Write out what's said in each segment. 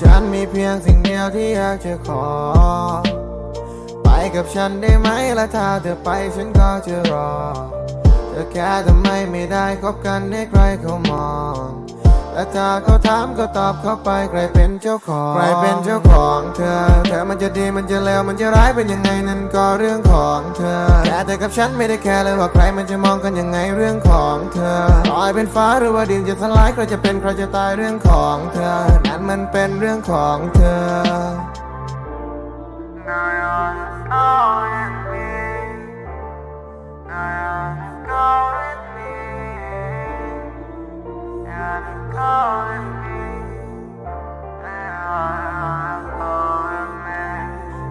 ฉันมีเพียงสิ่งเดียวที่อยากจะขอ ไปกับฉันได้ไหมละถ้าเธอไปฉันก็จะรอ เธอแค่ทำไมไม่ได้คบกันให้ใครเขามอง และถ้าเขาถามก็ตอบเขาไปใครเป็นเจ้าของ ใครเป็นเจ้าของเธอ เธอมันจะดีมันจะเลวมันจะร้ายเป็นยังไงนั่นก็เรื่องของเธอแต่แต่กับฉันไม่ได้แคร์เลยว่าใครมันจะมองกันยังไงเรื่องของเธอลอยเป็นฟ้าหรือว่าดินจะทลายใครจะเป็นใครจะตายเรื่องของเธอ นั้นมันเป็นเรื่องของเธอ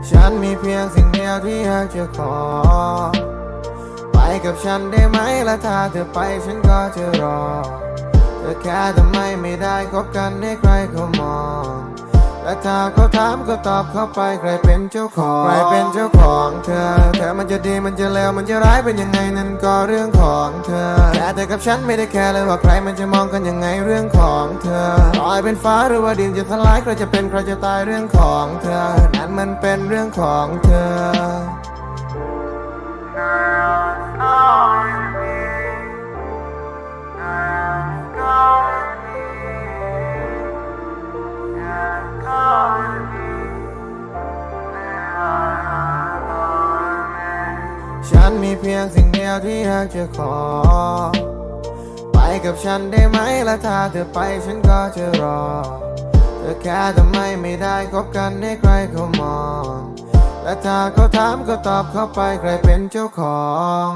ฉันมีเพียงสิ่งเดียวที่อยากจะขอ ไปกับฉันได้ไหมละถ้าเธอไปฉันก็จะรอ เธอแค่ทำไมไม่ได้คบกันให้ใครเขามอง และถ้าเขาถามก็ตอบเขาไปใครเป็นเจ้าของใครเป็นเจ้าของเธอเธอมันจะดีมันจะเลวมันจะร้ายเป็นยังไงนั่นก็เรื่องของเธอแต่เธอกับฉันไม่ได้แคร์เลยว่าใครมันจะมองกันยังไงเรื่องของเธอต่อยเป็นฟ้าหรือว่าดินจะทลายใครจะเป็นใครจะตายเรื่องของเธอ นั้นมันเป็นเรื่องของเธอ ฉันมีเพียงสิ่งเดียวที่อยากจะขอ ไปกับฉันได้ไหมและถ้าเธอไปฉันก็จะรอ เธอแค่ทำไมไม่ได้คบกันให้ใครเขามอง และถ้าเขาถามก็ตอบเขาไปใครเป็นเจ้าของ